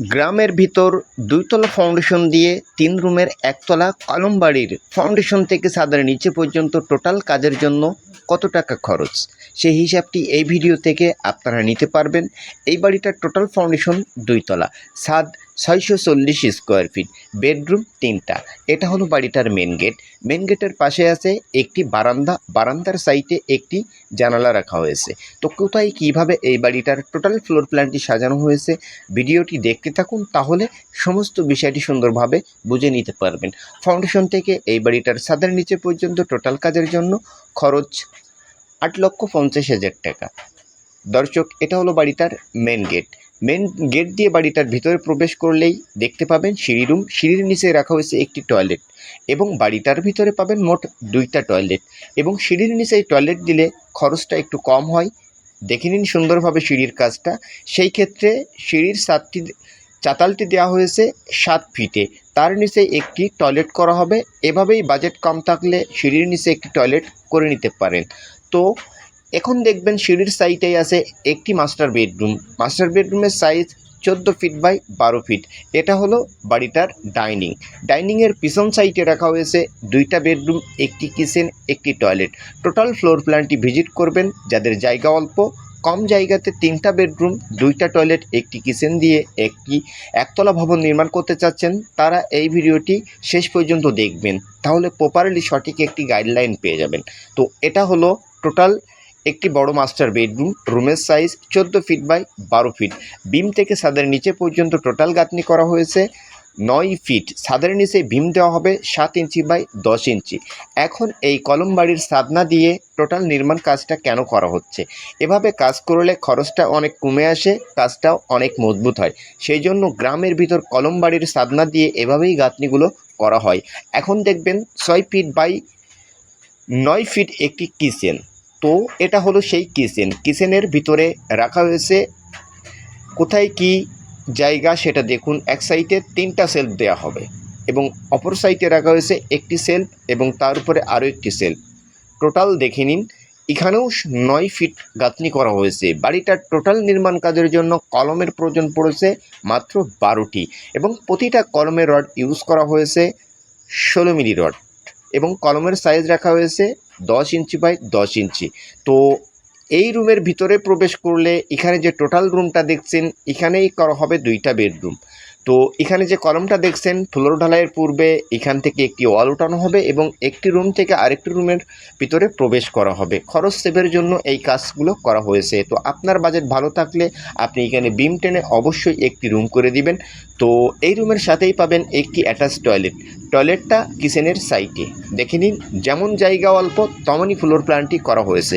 গ্রামের ভিতর দুইতলা ফাউন্ডেশন দিয়ে তিন রুমের একতলা কলম বাড়ির ফাউন্ডেশন থেকে ছাদের নিচে পর্যন্ত টোটাল কাজের জন্য কত টাকা খরচ? সেই হিসাবটি এই ভিডিও থেকে আপনারা নিতে পারবেন। এই বাড়িটার টোটাল ফাউন্ডেশন দুইতলা, ছাদ ছয়শো চল্লিশ স্কোয়ার ফিট বেডরুম তিনটা। এটা হলো বাড়িটার মেন গেট মেন গেটের পাশে আছে একটি বারান্দা। বারান্দার সাইটে একটি জানালা রাখা হয়েছে। তো কোথায় কীভাবে এই বাড়িটার টোটাল ফ্লোর প্ল্যানটি সাজানো হয়েছে? ভিডিওটি দেখতে থাকুন, তাহলে সমস্ত বিষয়টি সুন্দরভাবে বুঝে নিতে পারবেন। ফাউন্ডেশন থেকে এই বাড়িটার ছাদের নিচে পর্যন্ত টোটাল কাজের জন্য খরচ আট লক্ষ পঞ্চাশ হাজার টাকা। দর্শক, এটা হলো বাড়িটার মেন গেট মেন গেট দিয়ে বাড়িটার ভিতরে প্রবেশ করলেই দেখতে পাবেন সিঁড়ি রুম সিঁড়ির নিচে রাখা হয়েছে একটি টয়লেট এবং বাড়িটার ভিতরে পাবেন মোট দুইটা টয়লেট এবং সিঁড়ির নিচে এই টয়লেট দিলে খরচটা একটু কম হয়। দেখে নিন সুন্দরভাবে সিঁড়ির কাজটা। সেই ক্ষেত্রে সিঁড়ির সাতটি চাতালটি দেওয়া হয়েছে সাত ফিটে। তার নিচে একটি টয়লেট করা হবে। এভাবেই বাজেট কম থাকলে সিঁড়ির নিচে একটি টয়লেট করে নিতে পারেন। তো এখন দেখবেন সিঁড়ির সাইডেই আছে একটি মাস্টার বেডরুম। মাস্টার বেডরুমের সাইজ চোদ্দ ফিট বাই বারো ফিট। এটা হলো বাড়িটার ডাইনিং। ডাইনিংয়ের পিছন সাইডে রাখা হয়েছে দুইটা বেডরুম, একটি কিচেন, একটি টয়লেট। টোটাল ফ্লোর প্ল্যানটি ভিজিট করবেন। যাদের জায়গা অল্প কম জায়গাতে তিনটা বেডরুম, দুইটা টয়লেট, একটি কিচেন দিয়ে একটি একতলা ভবন নির্মাণ করতে চাচ্ছেন, তারা এই ভিডিওটি শেষ পর্যন্ত দেখবেন। তাহলে প্রপারলি সঠিক একটি গাইডলাইন পেয়ে যাবেন। তো এটা হলো টোটাল একটি বড় মাস্টার বেডরুম রুমের সাইজ চোদ্দ ফিট বাই বারো ফিট বিম থেকে সাদের নিচে পর্যন্ত টোটাল গাঁথনি করা হয়েছে। নয় ফিট। ছাদের নিচে ভীম দেওয়া হবে সাত ইঞ্চি বাই দশ ইঞ্চি। এখন এই কলম বাড়ির সাদনা দিয়ে টোটাল নির্মাণ কাজটা কেন করা হচ্ছে? এভাবে কাজ করলে খরচটা অনেক কমে আসে, কাজটাও অনেক মজবুত হয়। সেই জন্য গ্রামের ভিতর কলম বাড়ির সাদনা দিয়ে এভাবেই গাঁথনিগুলো করা হয়। এখন দেখবেন ছয় ফিট বাই নয় ফিট একটি কিচেন। তো এটা হলো সেই কিচেন। কিচেনের ভিতরে রাখা হয়েছে কোথায় কি জায়গা সেটা দেখুন, এক সাইডে তিনটা সেলফ দেওয়া হবে এবং অপর সাইডে রাখা হয়েছে একটি সেলফ এবং তার উপরে আরও একটি সেলফ টোটাল দেখে নিন, এখানেও নয় ফিট গাঁথনি করা হয়েছে। বাড়িটার টোটাল নির্মাণ কাজের জন্য কলমের প্রয়োজন পড়েছে মাত্র বারোটি এবং প্রতিটা কলমের রড ইউজ করা হয়েছে ষোলো মিলি রড এবং কলমের সাইজ রাখা হয়েছে দশ ইঞ্চি বাই দশ ইঞ্চি। তো এই রুমের ভিতরে প্রবেশ করলে এখানে যে টোটাল রুমটা দেখছেন, এখানেই করা হবে দুইটা বেডরুম তো এখানে যে কলমটা দেখছেন ফ্লোর ঢালাইয়ের পূর্বে এখান থেকে একটি ওয়াল উঠানো হবে এবং একটি রুম থেকে আরেকটি রুমের ভিতরে প্রবেশ করা হবে। খরচ সেভের জন্য এই কাজগুলো করা হয়েছে। তো আপনার বাজেট ভালো থাকলে আপনি এখানে বিম টেনে অবশ্যই একটি রুম করে দিবেন। তো এই রুমের সাথেই পাবেন একটি অ্যাটাচ টয়লেট টয়লেটটা কিচেনের সাইটে দেখে নিন, যেমন জায়গা অল্প, তেমনই ফ্লোর প্ল্যানটি করা হয়েছে।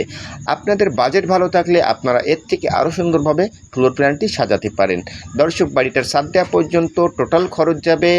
আপনাদের বাজেট ভালো থাকলে আপনারা এর থেকে আরও সুন্দরভাবে ফ্লোর প্ল্যানটি সাজাতে পারেন। দর্শক, বাড়িটার সাত দেওয়া পর্যন্ত টোটাল খরচ যাবে